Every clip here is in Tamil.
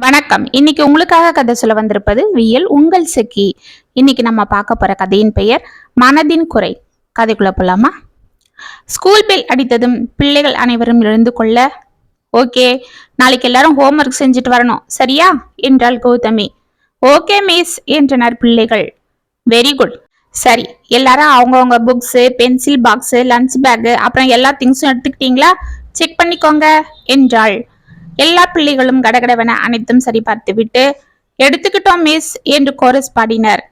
வணக்கம். இன்னைக்கு உங்களுக்காக கதை சொல்ல வந்திருப்பது வியல் உங்கள் செக்கி. இன்னைக்கு நம்ம பார்க்க போற கதையின் பெயர் மனதின் குறை. கதைக்குள்ள போலாமா? ஸ்கூல் பெல் அடித்ததும் பிள்ளைகள் அனைவரும் எழுந்து கொள்ள ஓகே நாளைக்கு எல்லாரும் ஹோம்ஒர்க் செஞ்சுட்டு வரணும். சரியா? என்றாள் கௌதமி. ஓகே மிஸ் என்றனர் பிள்ளைகள். வெரி குட் சரி எல்லாரும் அவங்கவுங்க books pencil box lunch bag அப்புறம் எல்லா திங்ஸும் எடுத்துக்கிட்டீங்களா? செக் பண்ணிக்கோங்க என்றாள். எல்லா பிள்ளைகளும் கடகடவென அனைத்தும் சரி பார்த்துவிட்டு எடுத்துக்கிட்டோம் மிஸ் என்று கோரஸ் பாடினர்.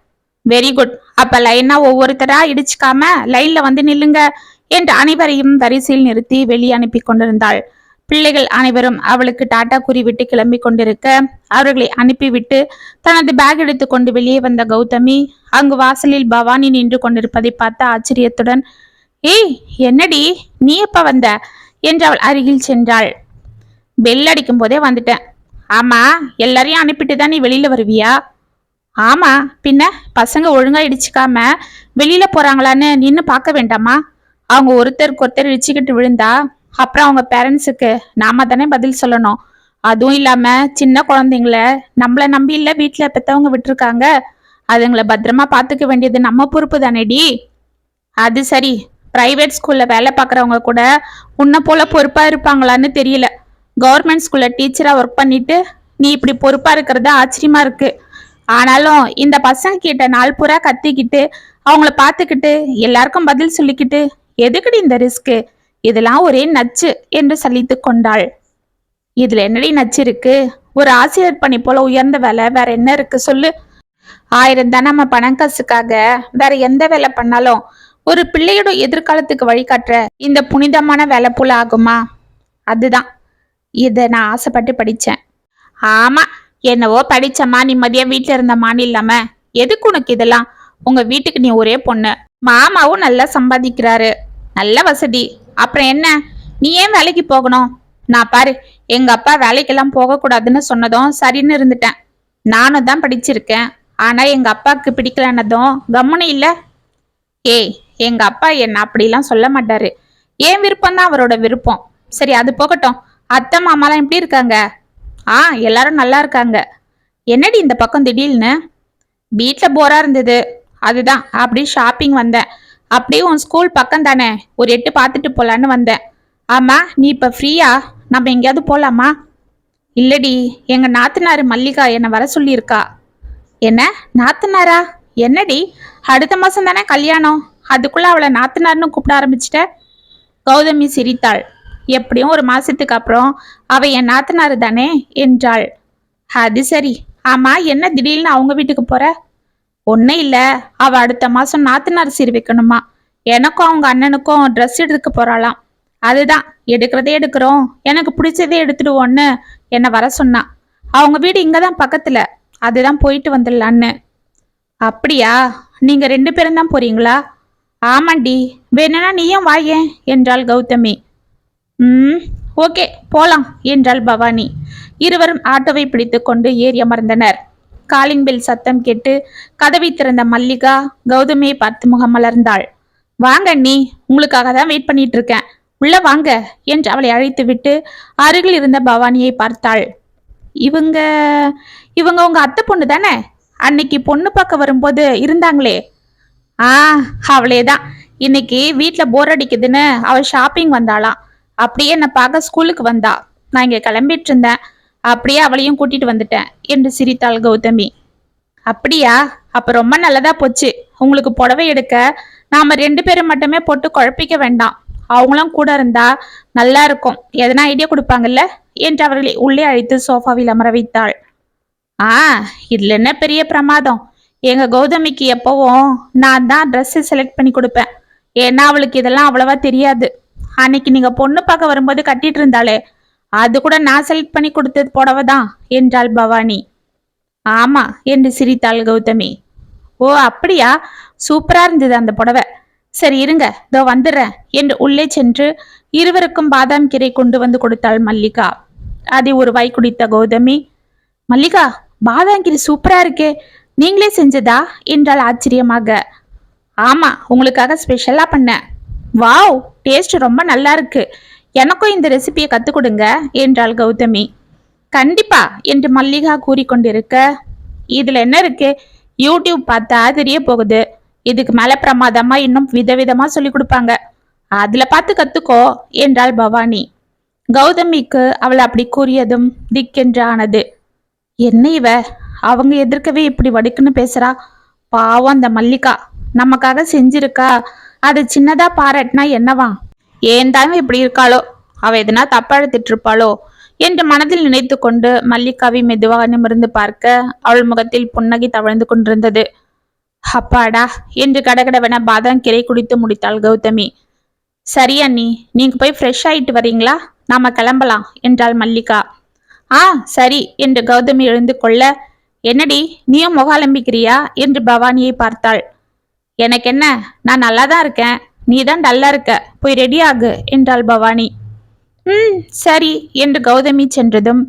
வெரி குட் அப்ப லைனா ஒவ்வொருத்தரா இடிச்சுக்காம லைன்ல வந்து நில்லுங்க என்று அனைவரையும் வரிசையில் நிறுத்தி வெளியே அனுப்பி கொண்டிருந்தாள். பிள்ளைகள் அனைவரும் அவளுக்கு டாட்டா கூறிவிட்டு கிளம்பி கொண்டிருக்க அவர்களை அனுப்பிவிட்டு தனது பேக் எடுத்துக்கொண்டு வெளியே வந்த கௌதமி அங்கு வாசலில் பவானி நின்று கொண்டிருப்பதை பார்த்த ஆச்சரியத்துடன் ஏய் என்னடி நீ எப்ப வந்த? என்று அவள் அருகில் சென்றாள். பெல் அடிக்கும் போதே வந்துட்டேன். ஆமா எல்லாரையும் அனுப்பிட்டு தான் நீ வெளியில வருவியா? ஆமா பின்ன பசங்க ஒழுங்கா இடிச்சுக்காம வெளியில போறாங்களான்னு நின்னு பார்க்க வேண்டாமா? அவங்க ஒருத்தருக்கு ஒருத்தர் இடிச்சுக்கிட்டு விழுந்தா அப்புறம் அவங்க பேரண்ட்ஸுக்கு நாம தானே பதில் சொல்லணும். அதுவும் இல்லாம சின்ன குழந்தைங்கள நம்மளை நம்பி இல்ல வீட்டுல பெத்தவங்க விட்டுருக்காங்க. அதுங்களை பத்திரமா பாத்துக்க வேண்டியது நம்ம பொறுப்பு தானேடி? அது சரி பிரைவேட் ஸ்கூல்ல வேலை பார்க்குறவங்க கூட உன்னை போல பொறுப்பா இருப்பாங்களான்னு தெரியல. கவர்மெண்ட் ஸ்கூல்ல டீச்சரா ஒர்க் பண்ணிட்டு நீ இப்படி பொறுப்பா இருக்கிறது ஆச்சரியமா இருக்கு. ஆனாலும் இந்த பசங்க கிட்ட நாள் பூரா கத்திக்கிட்டு அவங்கள பார்த்துக்கிட்டு எல்லாருக்கும் பதில் சொல்லிக்கிட்டு எதுக்குடி இந்த ரிஸ்க்கு இதெல்லாம் ஒரே நச்சு என்று சலித்து கொண்டாள். இதுல என்னடி நச்சு இருக்கு? ஒரு ஆசிரியர் பணி போல உயர்ந்த வேலை வேற என்ன இருக்கு சொல்லு. ஆயிரம் தான் நம்ம பணம் காசுக்காக வேற எந்த வேலை பண்ணாலும் ஒரு பிள்ளையோட எதிர்காலத்துக்கு வழிகாட்டுற இந்த புனிதமான வேலை போல ஆகுமா? அதுதான். இதை நான் ஆசைப்பட்டு படித்தேன். ஆமாம் என்னவோ படித்தம்மா நிம்மதியாக வீட்டில் இருந்தம்மான்னு இல்லாமல் எதுக்கு உனக்கு இதெல்லாம்? உங்கள் வீட்டுக்கு நீ ஒரே பொண்ணு. மாமாவும் நல்லா சம்பாதிக்கிறாரு. நல்ல வசதி. அப்புறம் என்ன? நீ ஏன் வேலைக்கு போகணும்? நான் பாரு எங்க அப்பா வேலைக்கெல்லாம் போகக்கூடாதுன்னு சொன்னதும் சரின்னு இருந்துட்டேன். நானும் தான் படிச்சிருக்கேன். ஆனா எங்க அப்பாவுக்கு பிடிக்கலன்னதும் கம்முனு இல்லை. ஏய் எங்க அப்பா என்ன அப்படிலாம் சொல்ல மாட்டாரு. என் விருப்பம் தான் அவரோட விருப்பம். சரி அது போகட்டும். அத்தை மாமாலாம் எப்படி இருக்காங்க? ஆ எல்லாரும் நல்லா இருக்காங்க. என்னடி இந்த பக்கம் திடீர்னு? வீட்டில் போரா இருந்தது. அதுதான் அப்படியே ஷாப்பிங் வந்தேன். அப்படியே உன் ஸ்கூல் பக்கம் தானே? ஒரு எட்டு பார்த்துட்டு போகலான்னு வந்தேன். ஆமாம் நீ இப்போ ஃப்ரீயா நம்ம எங்கேயாவது போகலாமா இல்லடி எங்கள் நாத்தனார் மல்லிகா என்னை வர சொல்லியிருக்கா. என்ன நாத்தனாரா? என்னடி அடுத்த மாதம் தானே கல்யாணம். அதுக்குள்ளே அவளை நாத்தனார்னு கூப்பிட ஆரம்பிச்சிட்ட? கௌதமி சிரித்தாள். எப்படியும் ஒரு மாசத்துக்கு அப்புறம் அவ என் நாத்தனாரு தானே என்றாள். அது சரி. ஆமா என்ன திடீர்னு அவங்க வீட்டுக்கு போற? ஒன்னும் இல்ல. அவ அடுத்த மாசம் நாத்தனார் சீர் வைக்கணுமா? எனக்கும் அவங்க அண்ணனுக்கும் ட்ரெஸ் எடுத்துக்க போறாளாம். அதுதான். எடுக்கிறதே எடுக்கிறோம். எனக்கு பிடிச்சதே எடுத்துடுவோன்னு என்னை வர சொன்னா. அவங்க வீடு இங்கதான் பக்கத்துல. அதுதான் போயிட்டு வந்துடலான்னு. அப்படியா? நீங்க ரெண்டு பேரும் தான் போறீங்களா? ஆமாண்டி. வேணும்னா நீயும் வாயேன் என்றாள் கௌதமி. ம் ஓகே போலாம் என்றாள் பவானி. இருவரும் ஆட்டோவை பிடித்துக்கொண்டு ஏறி அமர்ந்தனர். காலிங் பெல் சத்தம் கேட்டு கதவை திறந்த மல்லிகா கௌதமியை பார்த்து முகமலர்ந்தாள் வாங்க அண்ணி உங்களுக்காக தான் வெயிட் பண்ணிட்டு இருக்கேன் உள்ள வாங்க என்று அவளை அழைத்து விட்டு அருகில் இருந்த பவானியை பார்த்தாள். இவங்க இவங்க உங்க அத்தை பொண்ணு தானே? அன்னைக்கு பொண்ணு பார்க்க வரும்போது இருந்தாங்களே? ஆ அவளே தான். இன்னைக்கு வீட்டில் போர் அடிக்குதுன்னு அவள் ஷாப்பிங் வந்தாளாம். அப்படியே என்னை பார்க்க ஸ்கூலுக்கு வந்தா. நான் இங்கே கிளம்பிட்டு இருந்தேன். அப்படியே அவளையும் கூட்டிட்டு வந்துட்டேன் என்று சிரித்தாள் கௌதமி. அப்படியா? அப்ப ரொம்ப நல்லதா போச்சு. உங்களுக்கு புடவை எடுக்க நாம ரெண்டு பேரும் மட்டுமே போட்டு குழப்பிக்க வேண்டாம். அவங்களும் கூட இருந்தா நல்லா இருக்கும். எதனா ஐடியா கொடுப்பாங்கல்ல? என்று அவர்களை உள்ளே அழைத்து சோஃபாவில் அமர வைத்தாள். ஆ இதுல என்ன பெரிய பிரமாதம்? எங்க கௌதமிக்கு எப்பவும் நான் தான் ட்ரெஸ்ஸு செலக்ட் பண்ணி கொடுப்பேன். ஏன்னா அவளுக்கு இதெல்லாம் அவ்வளவா தெரியாது. அன்னைக்கு நீங்க பொண்ணு பார்க்க வரும்போது கட்டிட்டு இருந்தாளே அது கூட நான் செலக்ட் பண்ணி கொடுத்தது புடவை தான் என்றாள் பவானி. ஆமா என்று சிரித்தாள் கௌதமி. ஓ அப்படியா? சூப்பரா இருந்தது அந்த புடவை. சரி இருங்க இதோ வந்துடுறேன் என்று உள்ளே சென்று இருவருக்கும் பாதாம் கீரை கொண்டு வந்து கொடுத்தாள் மல்லிகா. அதை ஒரு வாய் குடித்த கௌதமி மல்லிகா பாதாம் கீரை சூப்பரா இருக்கே நீங்களே செஞ்சதா? என்றால் ஆச்சரியமாக. ஆமா உங்களுக்காக ஸ்பெஷலா பண்ணேன். வாவ் டேஸ்ட் ரொம்ப நல்லா இருக்கு. எனக்கும் இந்த ரெசிபியை கற்றுக் கொடுங்க என்றாள் கௌதமி. கண்டிப்பா என்று மல்லிகா கூறிக்கொண்டிருக்க இதுல என்ன இருக்கு? யூடியூப் பார்த்தா தெரிய போகுது. இதுக்கு மேல பிரமாதமா இன்னும் விதவிதமா சொல்லி கொடுப்பாங்க. அதுல பார்த்து கத்துக்கோ என்றாள் பவானி. கௌதமிக்கு அவள் அப்படி கூறியதும் திக்கென்று ஆனது என்ன இவ? அவங்க எதிர்க்கவே இப்படி வடுக்குன்னு பேசுறா? பாவம் அந்த மல்லிகா. நமக்காக செஞ்சிருக்கா? அது சின்னதா பாராட்டினா என்னவா? ஏன் தான் இப்படி இருக்காளோ? அவ எதுனா தப்பா இருப்பாளோ என்று மனதில் நினைத்து கொண்டு மல்லிகாவை மெதுவாக நிமிர்ந்து பார்க்க அவள் முகத்தில் புன்னகை தவழ்ந்து கொண்டிருந்தது. அப்பாடா என்று கடகடவென பாதாம் கீரை குடித்து முடித்தாள் கௌதமி. சரி அண்ணி நீங்க போய் ஃப்ரெஷ் ஆயிட்டு வரீங்களா? நாம கிளம்பலாம் என்றாள் மல்லிகா. ஆ சரி என்று கௌதமி எழுந்து கொள்ள. என்னடி நீயும் முகாலம்பிக்கிறியா என்று பவானியை பார்த்தாள். எனக்கு என்ன நான் நல்லா தான் இருக்கேன். நீ தான் டல்லா இருக்க. போய் ரெடி ஆகு என்றாள் பவானி. ம் சரி என்று கௌதமி சென்றதும்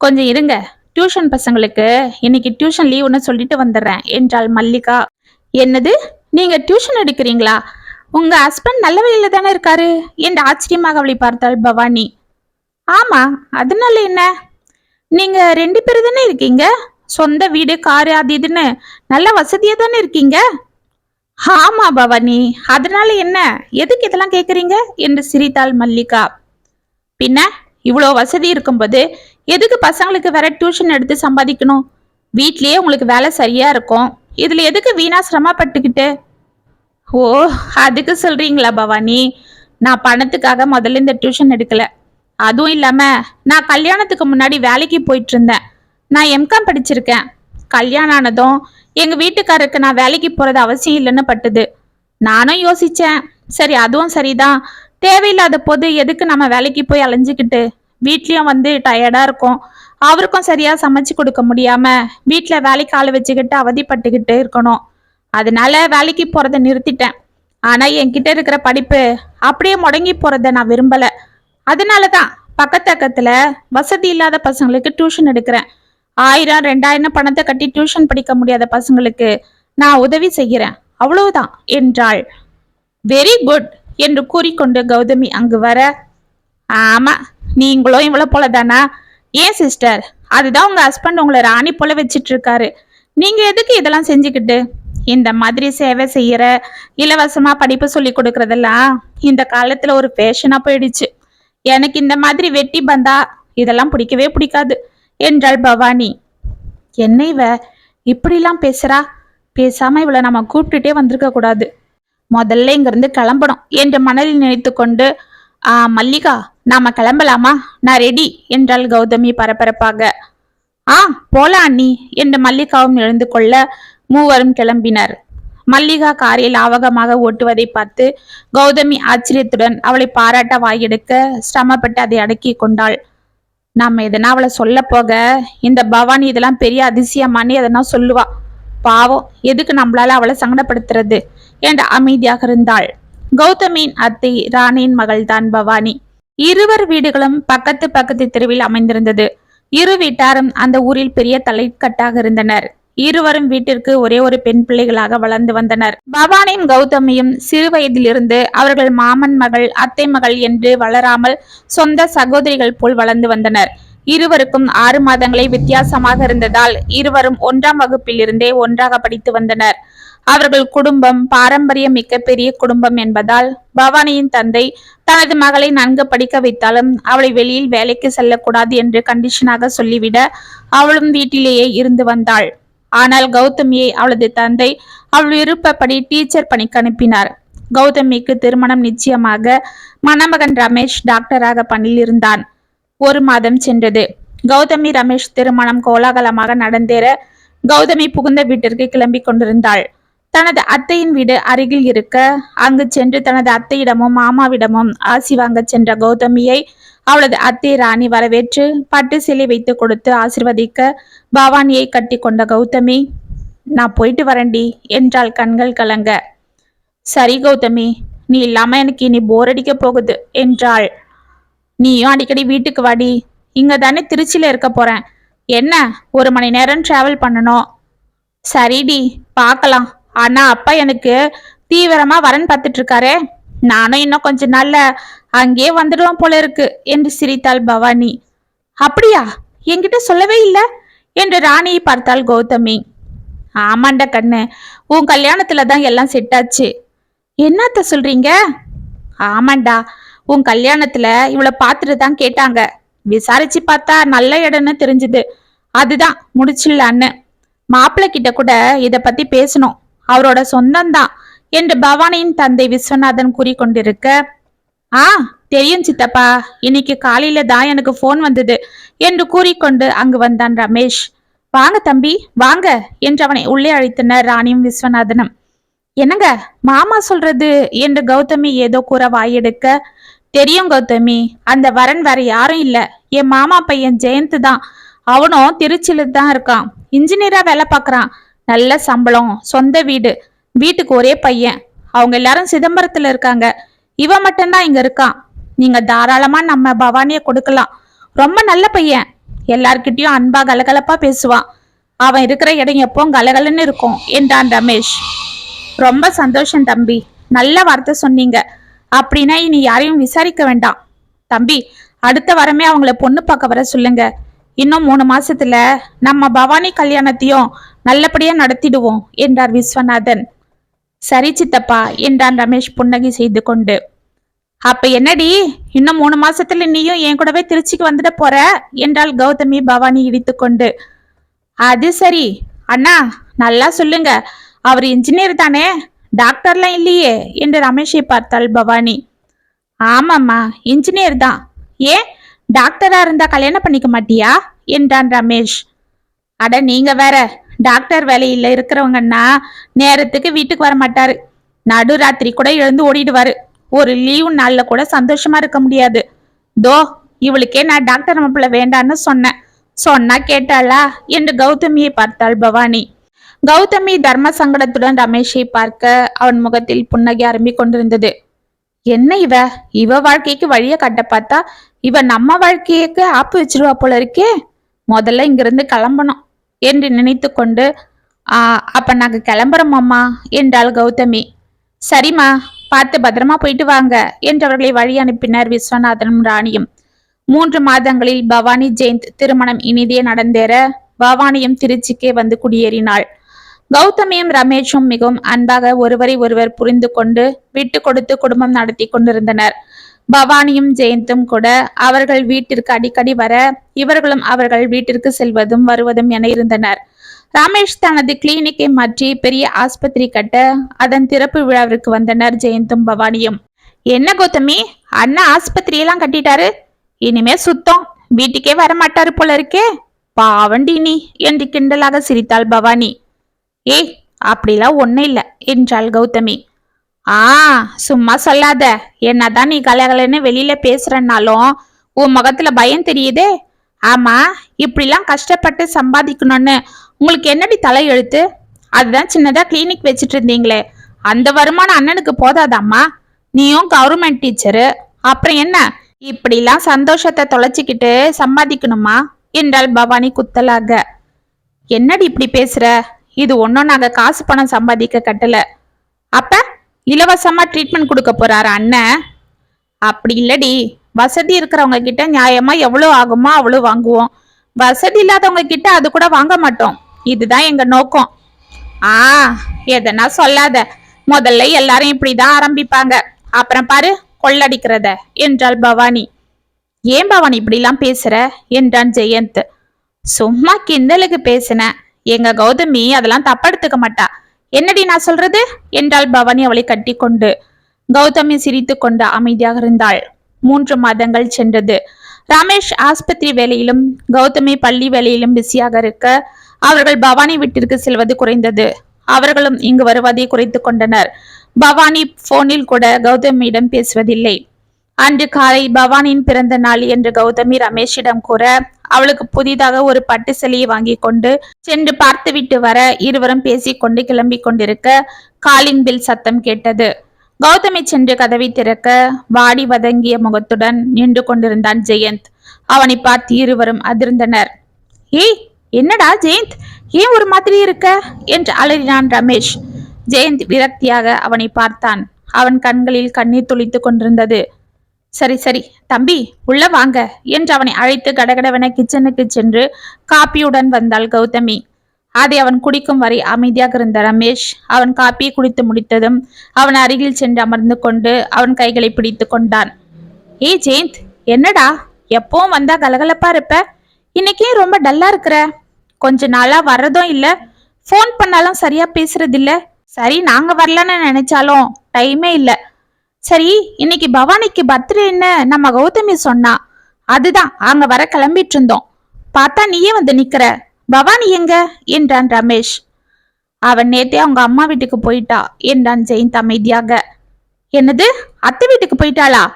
கொஞ்சம் இருங்க. டியூஷன் பசங்களுக்கு இன்னைக்கு டியூஷன் லீவுன்னு சொல்லிட்டு வந்துடுறேன் என்றாள் மல்லிகா. என்னது? நீங்க டியூஷன் எடுக்கிறீங்களா? உங்க ஹஸ்பண்ட் நல்ல வழியில தானே இருக்காரு என்று ஆச்சரியமாக அவளை பார்த்தாள் பவானி. ஆமா அதனால என்ன? நீங்க ரெண்டு பேர் தானே இருக்கீங்க? சொந்த வீடு காரு அது இதுன்னு நல்ல வசதியா தானே இருக்கீங்க? ஆமா பவானி. அதனால என்ன? எதுக்கு இதெல்லாம் கேக்குறீங்க? என்று சிரித்தாள் மல்லிகா. பின்ன இவ்வளோ வசதி இருக்கும்போது எதுக்கு பசங்களுக்கு வேற டியூஷன் எடுத்து சம்பாதிக்கணும்? வீட்லயே உங்களுக்கு வேலை சரியா இருக்கும். இதுல எதுக்கு வீணா சிரமப்பட்டுக்கிட்டு? ஓ அதுக்கு சொல்றீங்களா பவானி? நான் பணத்துக்காக முதல்ல இந்த டியூஷன் எடுக்கல. அதுவும் இல்லாம நான் கல்யாணத்துக்கு முன்னாடி வேலைக்கு போயிட்டு இருந்தேன். நான் எம்காம் படிச்சிருக்கேன். கல்யாணம் ஆனதும் எங்க வீட்டுக்காரருக்கு நான் வேலைக்கு போறது அவசியம் இல்லைன்னு பட்டுது. நானும் யோசிச்சேன். சரி அதுவும் சரிதான். தேவையில்லாத போது எதுக்கு நம்ம வேலைக்கு போய் அலைஞ்சுக்கிட்டு? வீட்லயும் வந்து டயர்டா இருக்கும். அவருக்கும் சரியா சமைச்சு கொடுக்க முடியாம வீட்டுல வேலைக்கு ஆள் வச்சுக்கிட்டு அவதிப்பட்டுக்கிட்டு இருக்கணும். அதனால வேலைக்கு போறதை நிறுத்திட்டேன். ஆனா என்கிட்ட இருக்கிற படிப்பு அப்படியே முடங்கி போறத நான் விரும்பல. அதனால தான் பக்கத்தக்கத்துல வசதி இல்லாத பசங்களுக்கு டியூஷன் எடுக்கிறேன். ஆயிரம் ரெண்டாயிரம் பணத்தை கட்டி டியூஷன் படிக்க முடியாத பசங்களுக்கு நான் உதவி செய்கிறேன். அவ்வளவுதான் என்றாள். வெரி குட் என்று கூறிக்கொண்டு கௌதமி அங்கு வர ஆமா நீங்களும் இவ்வளோ போல தானா ஏன் சிஸ்டர் அதுதான் உங்க ஹஸ்பண்ட் உங்களை ராணி போல வச்சிட்டு இருக்காரு நீங்க எதுக்கு இதெல்லாம் செஞ்சுக்கிட்டு? இந்த மாதிரி சேவை செய்யற இலவசமா படிப்பு சொல்லி கொடுக்கறதெல்லாம் இந்த காலத்துல ஒரு ஃபேஷனா போயிடுச்சு. எனக்கு இந்த மாதிரி வெட்டி பந்தா இதெல்லாம் பிடிக்கவே பிடிக்காது. என்றாள் பவானி. என்ன இவ இப்படிலாம் பேசுறா? பேசாம இவளை நம்ம கூப்பிட்டுட்டே வந்திருக்க கூடாது. முதல்ல இங்கிருந்து கிளம்பணும் என்று மனதில் நினைத்து கொண்டு ஆ மல்லிகா நாம கிளம்பலாமா? நான் ரெடி என்றாள் கௌதமி பரபரப்பாக. ஆ போலாம் அண்ணி என்று மல்லிகாவும் எழுந்து கொள்ள மூவரும் கிளம்பினர். மல்லிகா காரை லாவகமாக ஓட்டுவதை பார்த்து கௌதமி ஆச்சரியத்துடன் அவளை பாராட்ட வாயெடுக்க சிரமப்பட்டு அதை அடக்கி கொண்டாள். நம்ம எதனா அவளை சொல்ல போக இந்த பவானி இதெல்லாம் பெரிய அதிசயமானி எதனா சொல்லுவா. பாவம் எதுக்கு நம்மளால அவளை சங்கடப்படுத்துறது? என்று அமைதியாக இருந்தாள்? கௌதமியின் அத்தை ராணியின் மகள்தான் பவானி. இருவர் வீடுகளும் பக்கத்து பக்கத்து தெருவில் அமைந்திருந்தது. இரு வீட்டாரும் அந்த ஊரில் பெரிய தலைக்கட்டாக இருந்தனர். இருவரும் வீட்டிற்கு ஒரே ஒரு பெண் பிள்ளைகளாக வளர்ந்து வந்தனர். பவானியும் கௌதமியும் சிறு வயதிலிருந்து அவர்கள் மாமன் மகள் அத்தை மகள் என்று வளராமல் சொந்த சகோதரிகள் போல் வளர்ந்து வந்தனர். இருவருக்கும் ஆறு மாதங்களே வித்தியாசமாக இருந்ததால் இருவரும் ஒன்றாம் வகுப்பில் இருந்தே ஒன்றாக படித்து வந்தனர். அவர்கள் குடும்பம் பாரம்பரிய மிக்க பெரிய குடும்பம் என்பதால் பவானியின் தந்தை தனது மகளை நன்கு படிக்க வைத்தாலும் அவளை வெளியில் வேலைக்கு செல்லக்கூடாது என்று கண்டிஷனாக சொல்லிவிட அவளும் வீட்டிலேயே இருந்து வந்தாள். ஆனால் கௌதமியை அவளது தந்தை அவள் விருப்பப்படி டீச்சர் பணிக்கு அனுப்பினார். கௌதமிக்கு திருமணம் நிச்சயமாக மணமகன் ரமேஷ் டாக்டராக பணியில் இருந்தான் ஒரு மாதம் சென்றது. கௌதமி ரமேஷ் திருமணம் கோலாகலமாக நடந்தேற கௌதமி புகுந்த வீட்டிற்கு கிளம்பி கொண்டிருந்தாள். தனது அத்தையின் வீடு அருகில் இருக்க அங்கு சென்று தனது அத்தையிடமும் மாமாவிடமும் ஆசி வாங்க சென்ற கௌதமியை அவளது அத்தை ராணி வரவேற்று பட்டு சிலை வைத்து கொடுத்து ஆசிர்வதிக்க பவானியை கட்டி கொண்ட கௌதமி நான் போயிட்டு வரேன்டி என்றாள் கண்கள் கலங்க. சரி கௌதமி நீ இல்லாம எனக்கு இனி போர் அடிக்க போகுது என்றாள். நீயும் அடிக்கடி வீட்டுக்கு வாடி இங்க தானே திருச்சியில இருக்க போறேன். என்ன ஒரு மணி நேரம் டிராவல் பண்ணணும்? சரிடி பார்க்கலாம். ஆனா அப்பா எனக்கு தீவிரமா வரன் பார்த்துட்டு இருக்காரே. நானும் இன்னும் கொஞ்ச நாள்ல அங்கேயே வந்துடுவோம் போல இருக்கு என்று சிரித்தாள் பவானி. அப்படியா? என்கிட்ட சொல்லவே இல்ல என்று ராணியை பார்த்தாள் கௌதமி. ஆமாண்ட கண்ணு உன் கல்யாணத்துல தான் எல்லாம் செட் ஆச்சு. என்னத்த சொல்றீங்க? ஆமாண்டா உன் கல்யாணத்துல இவளை பார்த்துட்டு தான் கேட்டாங்க. விசாரிச்சு பார்த்தா நல்ல இடம்னு தெரிஞ்சுது. அதுதான் முடிச்சிடலான்னு. மாப்பிள்ளை கிட்ட கூட இத பத்தி பேசணும். அவரோட சொந்தம்தான். என்று பவானியின் தந்தை விஸ்வநாதன் கூறிக்கொண்டிருக்க ஆ தெரியும் சித்தப்பா. இன்னைக்கு காலையில தான் எனக்கு ஃபோன் வந்தது என்று கூறிக்கொண்டு அங்கு வந்தான் ரமேஷ். வாங்க தம்பி வாங்க என்று அவனை உள்ளே அழைத்தனர் ராணியும் விஸ்வநாதனும். என்னங்க மாமா சொல்றது? என்று கௌதமி ஏதோ கூற வாயெடுக்க தெரியும் கௌதமி. அந்த வரன் வேற யாரும் இல்ல. என் மாமா பையன் ஜெயந்த் தான். அவனும் திருச்சியில தான் இருக்கான். இன்ஜினியரா வேலை பார்க்கறான். நல்ல சம்பளம் சொந்த வீடு. வீட்டுக்கு ஒரே பையன். அவங்க எல்லாரும் சிதம்பரத்துல இருக்காங்க. இவன் மட்டும்தான் இங்க இருக்கான். நீங்க தாராளமா நம்ம பவானிய கொடுக்கலாம். ரொம்ப நல்ல பையன். எல்லார்கிட்டயும் அன்பா கலகலப்பா பேசுவான். அவன் இருக்கிற இடம் எப்பவும் கலகலன்னு இருக்கும். என்றான் ரமேஷ். ரொம்ப சந்தோஷம் தம்பி. நல்ல வார்த்தை சொன்னீங்க. அப்படின்னா இனி யாரையும் விசாரிக்க வேண்டாம். தம்பி அடுத்த வாரமே அவங்கள பொண்ணு பார்க்க வர சொல்லுங்க. இன்னும் மூணு மாசத்துல நம்ம பவானி கல்யாணத்தையும் நல்லபடியா நடத்திடுவோம் என்றார் விஸ்வநாதன். சரி சித்தப்பா என்றான் ரமேஷ் புன்னகை செய்து கொண்டு. அப்ப என்னடி இன்னும் மூணு மாசத்துல நீயும் என் கூடவே திருச்சிக்கு வந்துட போற? என்றாள் கௌதமி பவானி இடித்துக்கொண்டு அது சரி. அண்ணா நல்லா சொல்லுங்க. அவர் இன்ஜினியர் தானே? டாக்டர்லாம் இல்லையே என்று ரமேஷை பார்த்தாள் பவானி. ஆமாம்மா இன்ஜினியர் தான். ஏன்? டாக்டரா இருந்தா கல்யாணம் பண்ணிக்க மாட்டியா? என்றான் ரமேஷ். அட நீங்க வேற. டாக்டர் வேலையில் இருக்கிறவங்கன்னா நேரத்துக்கு வீட்டுக்கு வர மாட்டாரு. நடுராத்திரி கூட எழுந்து ஓடிடுவாரு. ஒரு லீவு நாள்ல கூட சந்தோஷமா இருக்க முடியாது. தோ இவளுக்கே நான் டாக்டர் மாப்பிள்ள வேண்டான்னு சொன்னேன். சொன்னா கேட்டாளா? என்று கௌதமியை பார்த்தாள் பவானி. கௌதமி தர்ம சங்கடத்துடன் ரமேஷை பார்க்க அவன் முகத்தில் புன்னகை அரும்பி கொண்டிருந்தது. என்ன இவ? இவ வாழ்க்கைக்கு வழியை கட்ட பார்த்தா இவ நம்ம வாழ்க்கைக்கு ஆப்பு வச்சிருவா போல இருக்கே. முதல்ல இங்கிருந்து கிளம்பணும். என்று நினைத்து கொண்டு அப்ப நாங்க கிளம்புறோம் அம்மா என்றாள் கௌதமி. சரிம்மா பார்த்து பத்திரமா போயிட்டு வாங்க என்றவர்களை வழி அனுப்பினர் விஸ்வநாதனும் ராணியும். மூன்று மாதங்களில் பவானி ஜெயந்த் திருமணம் இனிதே நடந்தேற பவானியும் திருச்சிக்கே வந்து குடியேறினாள். கௌதமியும் ரமேஷும் மிகவும் அன்பாக ஒருவரை ஒருவர் புரிந்து கொண்டு விட்டு கொடுத்து குடும்பம் நடத்தி கொண்டிருந்தனர். பவானியும் ஜெயந்தும் கூட அவர்கள் வீட்டிற்கு அடிக்கடி வர இவர்களும் அவர்கள் வீட்டிற்கு செல்வதும் வருவதும் என இருந்தனர். ரமேஷ் தனது கிளினிக்கை மாற்றி பெரிய ஆஸ்பத்திரி கட்ட அதன் திறப்பு விழாவிற்கு வந்தனர் ஜெயந்தும் பவானியும். என்ன கௌதமி? அண்ணா ஆஸ்பத்திரியெல்லாம் கட்டிட்டாரு. இனிமே சுத்தம். வீட்டுக்கே வர மாட்டாரு போல இருக்கே பாவண்டி நீ என்று கிண்டலாக சிரித்தாள் பவானி. ஏய் அப்படிலாம் ஒன்றும் இல்லை என்றாள் கௌதமி. ஆ சும்மா சொல்லாத. என்னதான் நீ கலகலன்னு வெளியில பேசுறனாலும் உன் முகத்துல பயம் தெரியுதே. ஆமா இப்படிலாம் கஷ்டப்பட்டு சம்பாதிக்கணும்னு உங்களுக்கு என்னடி தலையெழுத்து? அதுதான் சின்னதா கிளினிக் வச்சிட்டு இருந்தீங்களே. அந்த வருமானம் அண்ணனுக்கு போதாதாம்மா? நீயும் கவர்மெண்ட் டீச்சரு அப்புறம் என்ன? இப்படிலாம் சந்தோஷத்தை தொலைச்சிக்கிட்டு சம்பாதிக்கணுமா? என்றாள் பவானி குத்தலாக. என்னடி இப்படி பேசுற? இது ஒன்றும் நாங்க காசு பணம் சம்பாதிக்க கட்டல. அப்ப? இலவசமாக ட்ரீட்மெண்ட் கொடுக்க போறாரு அண்ணன் அப்படி இல்லடி. வசதி இருக்கிறவங்க கிட்ட நியாயமா எவ்வளோ ஆகுமோ அவ்வளோ வாங்குவோம். வசதி இல்லாதவங்க கிட்ட அது கூட வாங்க மாட்டோம். இதுதான் எங்க நோக்கம். ஆ எதனா சொல்லாத. முதல்ல எல்லாரும் இப்படிதான் ஆரம்பிப்பாங்க. அப்புறம் பாரு கொள்ளடிக்கிறத. என்றாள் பவானி. ஏன் பவானி இப்படிலாம் பேசுற? என்றான் ஜெயந்த். சும்மா கிண்டலுக்கு பேசினேன் எங்க கௌதமி அதெல்லாம் தப்பெடுத்துக்க மாட்டா. என்னடி நான் சொல்றது? என்றாள் பவானி அவளை கட்டி கொண்டு கௌதமி சிரித்து கொண்டு அமைதியாக இருந்தாள். மூன்று மாதங்கள் சென்றது. ரமேஷ் ஆஸ்பத்திரி வேலையிலும் கௌதமி பள்ளி வேலையிலும் பிஸியாக இருக்க அவர்கள் பவானி வீட்டிற்கு செல்வது குறைந்தது. அவர்களும் இங்கு வருவதை குறைத்து கொண்டனர். பவானி போனில் கூட கௌதமியிடம் பேசுவதில்லை. அன்று காலை பவானியின் பிறந்த நாள் என்று கௌதமி ரமேஷிடம் கூற அவளுக்கு புதிதாக ஒரு பட்டு சிலையை வாங்கி கொண்டு சென்று பார்த்துவிட்டு வர இருவரும் பேசிக்கொண்டு கிளம்பிக் கொண்டிருக்க காலிங் பில் சத்தம் கேட்டது. கௌதமி சென்று கதவை திறக்க வாடி வதங்கிய முகத்துடன் நின்று கொண்டிருந்தான் ஜெயந்த். அவனை பார்த்து இருவரும் அதிர்ந்தனர். ஏய் என்னடா ஜெயந்த்? ஏன் ஒரு மாதிரி இருக்க? என்று அலறினான் ரமேஷ். ஜெயந்த் விரக்தியாக அவனை பார்த்தான். அவன் கண்களில் கண்ணீர் துளித்துக் கொண்டிருந்தது. சரி சரி. தம்பி உள்ள வாங்க என்று அவனை அழைத்து கடகடவென கிச்சனுக்கு சென்று காப்பியுடன் வந்தாள் கௌதமி. அதை அவன் குடிக்கும் வரை அமைதியாக இருந்த ரமேஷ் அவன் காப்பியை குடித்து முடித்ததும் அவன் அருகில் சென்று அமர்ந்து கொண்டு அவன் கைகளை பிடித்து கொண்டான். ஏய் ஜெயந்த் என்னடா? எப்பவும் வந்தா கலகலப்பா இருப்ப? இன்னைக்கே ரொம்ப டல்லா இருக்கிற? கொஞ்ச நாளா வர்றதும் இல்ல. ஃபோன் பண்ணாலும் சரியா பேசுறது இல்ல சரி நாங்க வரலன்னு நினைச்சாலும் டைமே இல்லை. சரி இன்னைக்கு பவானிக்கு பர்த்டேன்னு நம்ம கௌதமி சொன்னா. அதுதான் அங்க வர கிளம்பிட்டு இருந்தோம். பார்த்தா நீயே வந்து நிக்கிற. பவானி எங்க? என்றான் ரமேஷ். அவன் நேத்தே அவங்க அம்மா வீட்டுக்கு போயிட்டா என்றான் ஜெயந்த் அமைதியாக. என்னது? அத்தை வீட்டுக்கு போயிட்டாளா?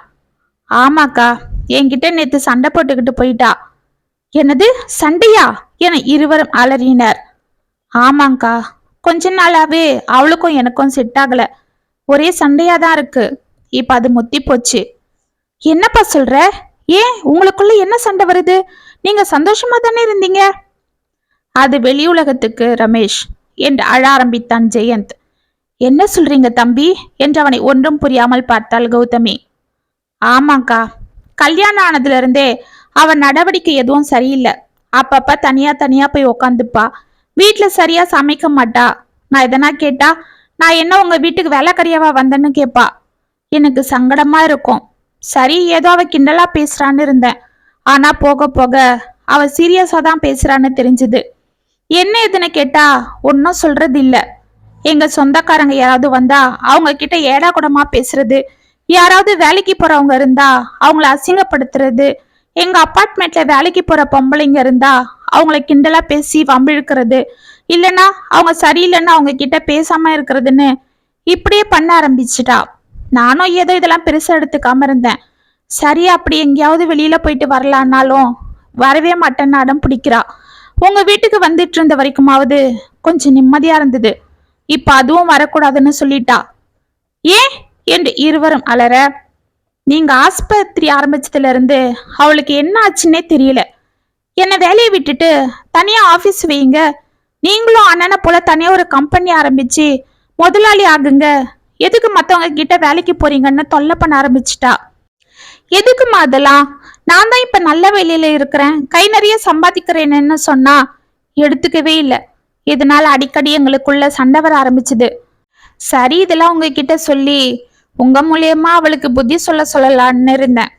ஆமாக்கா என்கிட்ட நேத்து சண்டை போட்டுக்கிட்டு போயிட்டா. என்னது? சண்டையா? என இருவரும் அலறினர். ஆமாங்க்கா கொஞ்ச நாளாவே அவளுக்கும் எனக்கும் செட் ஆகல. ஒரே சண்டையா தான் இருக்கு. இப்ப அது முத்தி போச்சு. என்னப்பா சொல்ற? ஏன்? உங்களுக்குள்ள என்ன சண்டை வருது? நீங்க சந்தோஷமா தானே இருந்தீங்க? அது வெளி உலகத்துக்கு ரமேஷ் என்று அழ ஆரம்பித்தான் ஜெயந்த். என்ன சொல்றீங்க தம்பி? என்று அவனை ஒன்றும் புரியாமல் பார்த்தாள் கௌதமி. ஆமாக்கா கல்யாணம் ஆனதுல இருந்தே அவன் நடவடிக்கை எதுவும் சரியில்லை. அப்பப்ப தனியா தனியா போய் உக்காந்துப்பா. வீட்டுல சரியா சமைக்க மாட்டா. நான் எதனா கேட்டா நான் என்ன உங்க வீட்டுக்கு வேலைக்கறியாவா வந்தேன்னு கேப்பா. எனக்கு சங்கடமா இருக்கும். சரி ஏதோ அவ கிண்டலா பேசுறான்னு இருந்தேன். ஆனா போக போக அவ சீரியஸா தான் பேசுறான்னு தெரிஞ்சுது. என்ன எதுன்னு கேட்டா ஒன்னும் சொல்றது இல்ல எங்க சொந்தக்காரங்க யாராவது வந்தா அவங்க கிட்ட ஏடா கூடமா பேசுறது? யாராவது வேலைக்கு போறவங்க இருந்தா அவங்கள அசிங்கப்படுத்துறது? எங்க அப்பார்ட்மெண்ட்ல வேலைக்கு போற பொம்பளைங்க இருந்தா அவங்கள கிண்டலா பேசி வம்பிழுக்கிறது? இல்லனா அவங்க சரியில்லைன்னு அவங்க கிட்ட பேசாம இருக்கிறதுன்னு இப்படியே பண்ண ஆரம்பிச்சிட்டா. நானும் ஏதோ இதெல்லாம் பெருசாக எடுத்துக்காம இருந்தேன். சரி அப்படி எங்கேயாவது வெளியில போயிட்டு வரலான்னாலும் வரவே மாட்டேன்னு அடம் பிடிக்கிறா. உங்க வீட்டுக்கு வந்துட்டு இருந்த வரைக்குமாவது கொஞ்சம் நிம்மதியா இருந்தது. இப்ப அதுவும் வரக்கூடாதுன்னு சொல்லிட்டா. ஏன்? என்று இருவரும் அலற. நீங்க ஆஸ்பத்திரி ஆரம்பிச்சதுல இருந்து அவளுக்கு என்ன ஆச்சுன்னே தெரியல. என்ன வேலையை விட்டுட்டு தனியா ஆபீஸ் வைங்க நீங்களும் அண்ணனை போல தனியா ஒரு கம்பெனி ஆரம்பிச்சு முதலாளி ஆகுங்க. எதுக்கு மற்றவங்க கிட்ட வேலைக்கு போறீங்கன்னு தொல்லை பண்ண ஆரம்பிச்சிட்டா? எதுக்குமா அதெல்லாம் நான் தான் இப்ப நல்ல வேலையில இருக்கிறேன். கை நிறைய சம்பாதிக்கிறேன்னு சொன்னா எடுத்துக்கவே இல்லை. இதனால அடிக்கடி எங்களுக்குள்ள சண்டை வர ஆரம்பிச்சுது. சரி இதெல்லாம் உங்ககிட்ட சொல்லி உங்க மூலியமா அவளுக்கு புத்தி சொல்ல சொல்லலான்னு இருந்தேன்.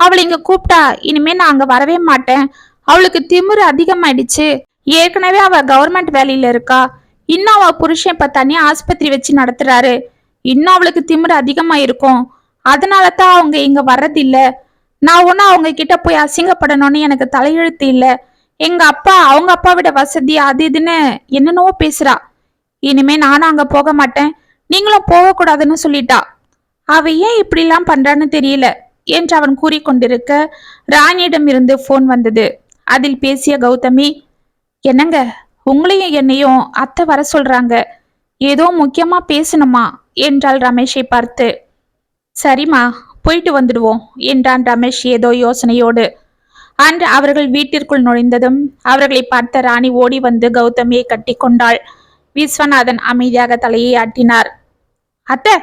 அவளை இங்க கூப்பிட்டா இனிமே நான் அங்க வரவே மாட்டேன். அவளுக்கு திமிரு அதிகமாயிடுச்சு. ஏற்கனவே அவ கவர்மெண்ட் வேலையில இருக்கா. இன்னும் அவ புருஷன் இப்ப தனியா ஆஸ்பத்திரி வச்சு நடத்துறாரு. இன்னும் அவளுக்கு திமிர் அதிகமா இருக்கும் அதனால தான் அவங்க இங்க வர்றதில்ல. நான் ஒன்றும் அவங்க கிட்ட போய் அசிங்கப்படணும்னு எனக்கு தலையெழுத்து இல்ல. எங்க அப்பா அவங்க அப்பா விட வசதி அது இதுன்னு என்னென்னவோ பேசுறா. இனிமே நானும் அங்க போக மாட்டேன். நீங்களும் போகக்கூடாதுன்னு சொல்லிட்டா. அவ ஏன் இப்படிலாம் பண்றான்னு தெரியல என்று அவன் கூறிக்கொண்டிருக்க ராணியிடம் இருந்து போன் வந்தது. அதில் பேசிய கௌதமி என்னங்க? உங்களையும் என்னையும் அத்தை வர சொல்றாங்க. ஏதோ முக்கியமா பேசணுமா? என்றாள் ரமேஷை பார்த்து. சரிம்மா போயிட்டு வந்துடுவோம் என்றான் ரமேஷ் ஏதோ யோசனையோடு. அன்று அவர்கள் வீட்டிற்குள் நுழைந்ததும் அவர்களை பார்த்த ராணி ஓடி வந்து கௌதமியை கட்டி கொண்டாள். விஸ்வநாதன் அமைதியாக தலையை ஆட்டினார். அத்தை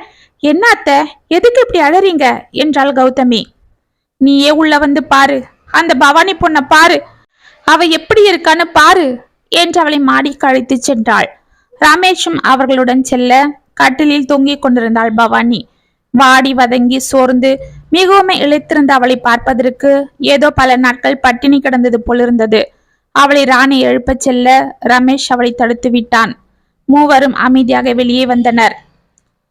என்ன அத்தை எதுக்கு இப்படி அழறீங்க என்றாள் கௌதமி. நீயே உள்ள வந்து பாரு அந்த பவானி பொண்ணை பாரு அவ எப்படி இருக்கான்னு பாரு என்று அவளை மாடிக்கு அழைத்து சென்றாள். ரமேஷும் அவர்களுடன் செல்ல கட்டிலில் தொங்கிக் கொண்டிருந்தாள் பவானி. வாடி வதங்கி சோர்ந்து மிகவும் இழைத்திருந்த அவளை பார்ப்பதற்கு ஏதோ பல நாட்கள் பட்டினி கிடந்தது போலிருந்தது. அவளை ராணி எழுப்பச் செல்ல ரமேஷ் அவளை தடுத்து விட்டான். மூவரும் அமைதியாக வெளியே வந்தனர்.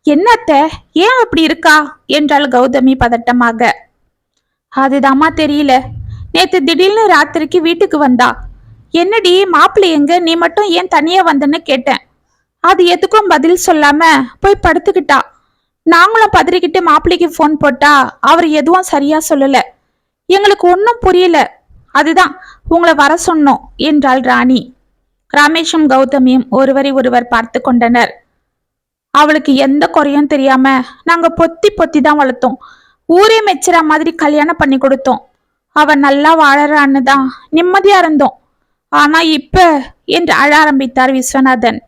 என்னத்த ஏன் அப்படி இருக்கா? என்றாள் கௌதமி பதட்டமாக. அதுதாம்மா தெரியல. நேத்து திடீர்னு ராத்திரிக்கு வீட்டுக்கு வந்தா. என்னடி மாப்பிள்ளை எங்க? நீ மட்டும் ஏன் தனியா வந்தன்னு கேட்டேன். அது எதுக்கும் பதில் சொல்லாம போய் படுத்துக்கிட்டா. நாங்களும் பதறிக்கிட்டு மாப்பிள்ளைக்கு ஃபோன் போட்டா அவர் எதுவும் சரியா சொல்லல. எங்களுக்கு ஒன்றும் புரியல. அதுதான் உங்களை வர சொன்னோம் என்றாள் ராணி. ரமேஷும் கௌதமியும் ஒருவரை ஒருவர் பார்த்து கொண்டனர். அவளுக்கு எந்த குறையும் தெரியாம நாங்க பொத்தி பொத்தி தான் வளர்த்தோம். ஊரே மெச்சுற மாதிரி கல்யாணம் பண்ணி கொடுத்தோம். அவ நல்லா வாழறான்னு தான் நிம்மதியா இருந்தோம். ஆனா இப்ப என்று அழ ஆரம்பித்தார் விஸ்வநாதன்.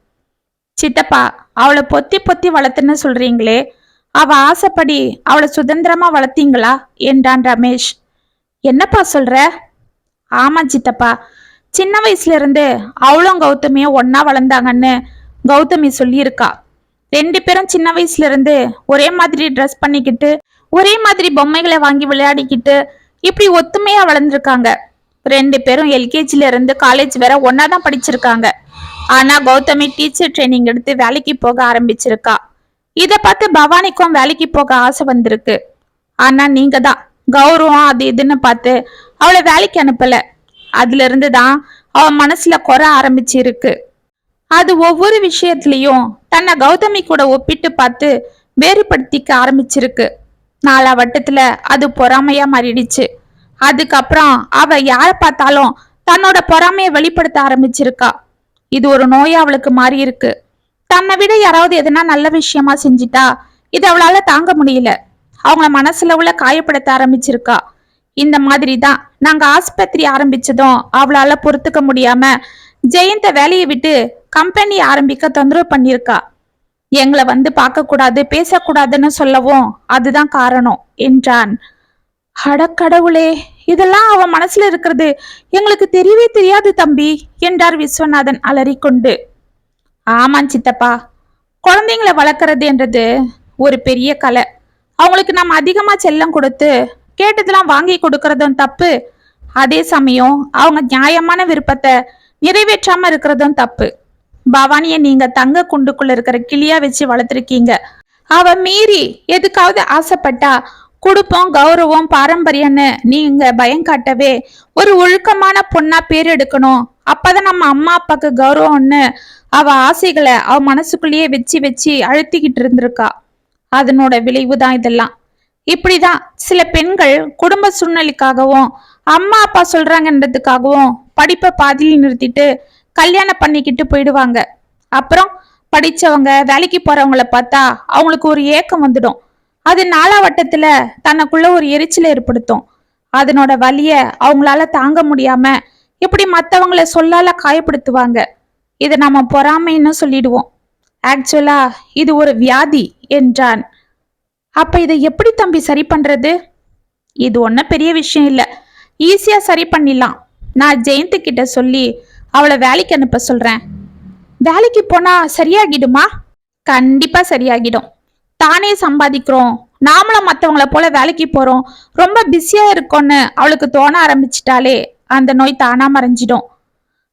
சித்தப்பா அவளை பொத்தி பொத்தி வளர்த்துன்னு சொல்றீங்களே அவ ஆசைப்படி அவளை சுதந்திரமா வளர்த்தீங்களா? என்றான் ரமேஷ். என்னப்பா சொல்ற? ஆமா சித்தப்பா சின்ன வயசுல இருந்து அவளும் கௌதமியும் ஒன்னா வளர்ந்தாங்கன்னு கௌதமி சொல்லியிருக்கா. ரெண்டு பேரும் சின்ன வயசுல இருந்து ஒரே மாதிரி ட்ரெஸ் பண்ணிக்கிட்டு ஒரே மாதிரி பொம்மைகளை வாங்கி விளையாடிக்கிட்டு இப்படி ஒத்துமையா வளர்ந்துருக்காங்க. ரெண்டு பேரும் எல்கேஜில இருந்து காலேஜ் வேற ஒன்னா தான் படிச்சிருக்காங்க. ஆனா கௌதமி டீச்சர் ட்ரைனிங் எடுத்து வேலைக்கு போக ஆரம்பிச்சிருக்கா. இத பார்த்து பவானிக்கும் வேலைக்கு போக ஆசை வந்திருக்கு. ஆனா நீங்க தான் கௌரவம் அது இதுன்னு பார்த்து அவளை வேலைக்கு அனுப்பல. அதுல இருந்து தான் அவ மனசுல குறை ஆரம்பிச்சிருக்கு. அது ஒவ்வொரு விஷயத்திலையும் தன்னை கௌதமி கூட ஒப்பிட்டு பார்த்து வேறுபடுத்திக்க ஆரம்பிச்சிருக்கு. நாலா வட்டத்துல அது பொறாமையா மாறிடுச்சு. அதுக்கப்புறம் அவ யார பார்த்தாலும் தன்னோட பொறாமையை வெளிப்படுத்த ஆரம்பிச்சிருக்கா. இது ஒரு நோயா அவளுக்கு மாறி இருக்கு. தன்னை விட யாராவது எதுனா நல்ல விஷயமா செஞ்சிட்டா இது அவளால தாங்க முடியல. அவங்கள மனசுல உள்ள காயப்படுத்த ஆரம்பிச்சிருக்கா. இந்த மாதிரி தான் நாங்க ஆஸ்பத்திரி ஆரம்பிச்சதும் அவளால பொறுத்துக்க முடியாம ஜெயந்த வேலையை விட்டு கம்பெனி ஆரம்பிக்க தொந்தரவு பண்ணியிருக்கா. எங்களை வந்து பார்க்க கூடாது பேசக்கூடாதுன்னு சொல்லவும் அதுதான் காரணம் என்றான். அடக்கடவுளே இதெல்லாம் அவ மனசுல இருக்கிறது. எங்களுக்கு தெரியவே தெரியாது தம்பி என்றார் விஸ்வநாதன் அலறிக்கொண்டு. ஆமாம் சித்தப்பா குழந்தைங்களை வளர்க்கறதுன்றது ஒரு பெரிய கலை. அவங்களுக்கு நம்ம அதிகமா செல்லம் கொடுத்து கேட்டதெல்லாம் வாங்கி கொடுக்கறதும் தப்பு. அதே சமயம் அவங்க நியாயமான விருப்பத்தை நிறைவேற்றாம இருக்கிறதும் தப்பு. பவானிய நீங்க தங்க குண்டுக்குள்ள இருக்கிற கிளியா வச்சு வளர்த்துருக்கீங்க. அவ மீறி எதுக்காவது ஆசைப்பட்டா குடும்பம் கௌரவம் பாரம்பரியம்னு நீங்க பயம் காட்டவே. ஒரு ஒழுக்கமான பொண்ணா பேர் எடுக்கணும். அப்பதான் நம்ம அம்மா அப்பாக்கு கௌரவம்னு அவ ஆசைகளை அவ மனசுக்குள்ளேயே வச்சு வச்சு அழுத்திக்கிட்டு இருந்திருக்கா. அதனோட விளைவு தான் இதெல்லாம். இப்படிதான் சில பெண்கள் குடும்ப சூழ்நிலைக்காகவும் அம்மா அப்பா சொல்றாங்கன்றதுக்காகவும் படிப்பை பாதியில் நிறுத்திட்டு கல்யாணம் பண்ணிக்கிட்டு போயிடுவாங்க. அப்புறம் படிச்சவங்க வேலைக்கு போறவங்கள பார்த்தா அவங்களுக்கு ஒரு ஏக்கம் வந்துடும். அது நாலாவட்டத்துல தனக்குள்ள ஒரு எரிச்சலை ஏற்படுத்தும். அதனோட வலிய அவங்களால தாங்க முடியாம இப்படி மற்றவங்களை சொல்லால காயப்படுத்துவாங்க. இதை நாம பொறாமைன்னு சொல்லிடுவோம். ஆக்சுவலா இது ஒரு வியாதி என்றான். அப்ப இதை எப்படி தம்பி சரி பண்றது? இது ஒன்றும் பெரிய விஷயம் இல்லை. ஈஸியா சரி பண்ணிடலாம். நான் ஜெயந்தி கிட்ட சொல்லி அவளை வேலைக்கு அனுப்ப சொல்றேன். வேலைக்கு போனா சரியாகிடுமா? கண்டிப்பா சரியாகிடும். தானே சம்பாதிக்கிறோம். நாமளும் மற்றவங்கள போல வேலைக்கு போறோம். ரொம்ப பிஸியா இருக்கோன்னு அவளுக்கு தோண ஆரம்பிச்சிட்டாலே அந்த நோய் தானா மறைஞ்சிடும்.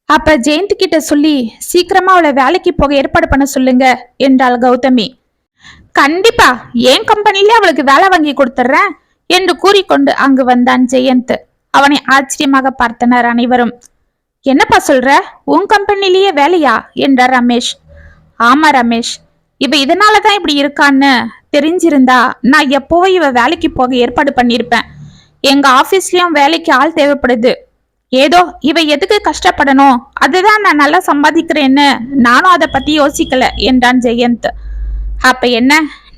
அப்ப ஜெயந்தி கிட்ட சொல்லி சீக்கிரமா அவளை வேலைக்கு போக ஏற்பாடு பண்ண சொல்லுங்க என்றாள் கௌதமி. கண்டிப்பா. என் கம்பெனிலே அவளுக்கு வேலை வாங்கி கொடுத்துட்றேன்? என்று கூறிக்கொண்டு அங்கு வந்தான் ஜெயந்த். அவனை ஆச்சரியமாக பார்த்தனர் அனைவரும். என்னப்பா சொல்ற? உன் கம்பெனிலேயே வேலையா? என்றார் ரமேஷ். ஆமா ரமேஷ். இவ இதனால தான் இப்படி இருக்கான்னு தெரிஞ்சிருந்தா நான் எப்போவும் இவ வேலைக்கு போக ஏற்பாடு பண்ணியிருப்பேன் எங்க ஆபீஸ்லயும் வேலைக்கு ஆள் தேவைப்படுது. ஏதோ இவ எதுக்கு கஷ்டப்படணும்? அதுதான் நான் நல்லா சம்பாதிக்கிறேன்னு நானும் அதை பத்தி யோசிக்கல என்றான் ஜெயந்த். அப்ப என்ன?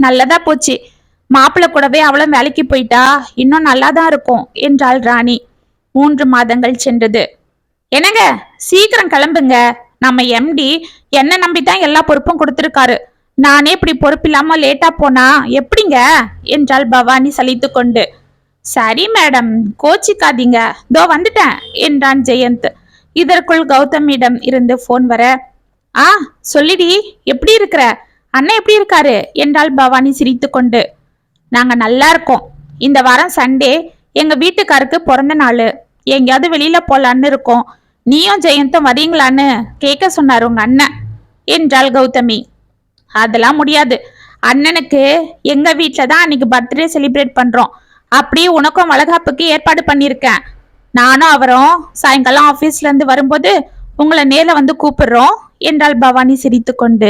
நல்லதா போச்சு. மாப்பிள்ளை கூடவே அவளும் வேலைக்கு போயிட்டா? இன்னும் நல்லா தான் இருக்கும் என்றாள் ராணி. மூன்று மாதங்கள் சென்றது. என்னங்க? சீக்கிரம் கிளம்புங்க. நம்ம எம்டி என்ன நம்பி தான் எல்லா பொறுப்பும் கொடுத்துருக்காரு. நானே இப்படி பொறுப்பில்லாம லேட்டா போனா எப்படிங்க? என்றாள் பவானி சலித்து கொண்டு. சரி மேடம் கோச்சிக்காதீங்க. தோ வந்துட்டேன் என்றான் ஜெயந்த். இதற்குள் கௌதமியிடம் இருந்து போன் வர ஆ சொல்லிடி எப்படி இருக்கிற? அண்ணன் எப்படி இருக்காரு? என்றாள் பவானி சிரித்துக்கொண்டு நாங்க நல்லா இருக்கோம். இந்த வாரம் சண்டே எங்க வீட்டுக்காருக்கு பிறந்த நாள். எங்கேயாவது வெளியில போலான்னு இருக்கோம். நீயும் ஜெயந்தும் வரீங்களான்னு கேட்க சொன்னார் உங்க அண்ணன் என்றாள் கௌதமி. அதெல்லாம் முடியாது. அண்ணனுக்கு எங்க வீட்டில் தான் அன்னைக்கு பர்த்டே செலிப்ரேட் பண்றோம். அப்படியே உனக்கும் வளகாப்புக்கு ஏற்பாடு பண்ணியிருக்கேன். நானும் அவரும் சாயங்காலம் ஆஃபீஸ்லேருந்து வரும்போது உங்களை நேரில் வந்து கூப்பிடுறோம் என்றாள் பவானி சிரித்துக்கொண்டு.